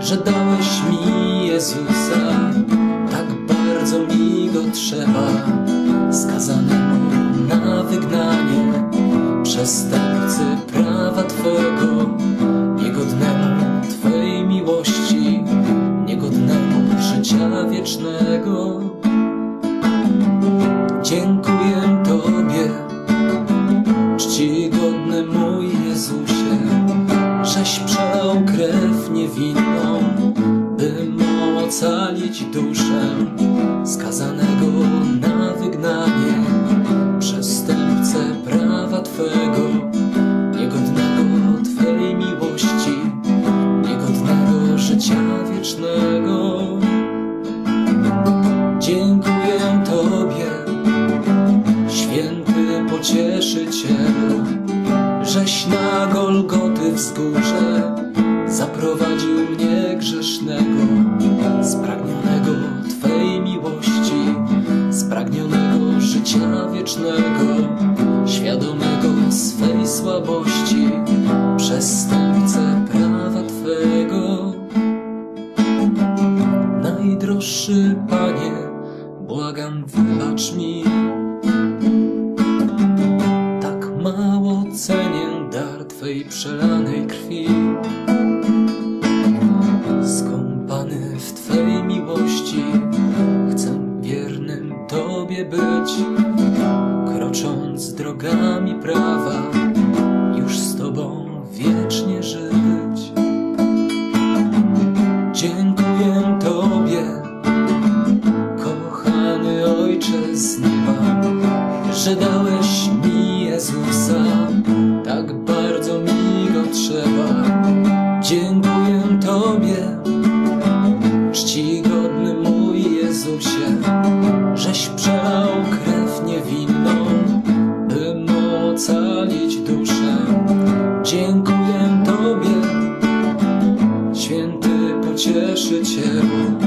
że dałeś mi Jezusa, tak bardzo mi go trzeba, skazanemu na wygnanie, przestępcy prawa Twego, niegodnemu Twej miłości, niegodnemu życia wiecznego. Przelał krew niewinną, by ocalić duszę skazanego na wygnanie, przestępcę prawa Twego, niegodnego Twej miłości, niegodnego życia wiecznego. Dziękuję Tobie, święty pocieszycielu, żeś na Golgoty wzgórze zaprowadził mnie grzesznego, spragnionego Twej miłości, spragnionego życia wiecznego, świadomego swej słabości, przestępcę prawa Twego. Najdroższy Panie, błagam, wybacz mi. Tak mało cenię dar Twej przelanej krwi. Krocząc drogami prawa, pocieszycielu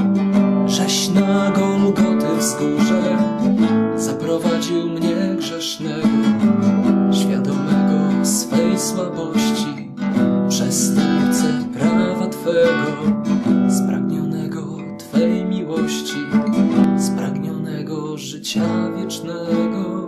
Żeś na Golgotę wzgórze Zaprowadził mnie grzesznego Świadomego swej słabości Przestępcę prawa Twego Spragnionego Twej miłości Spragnionego życia wiecznego.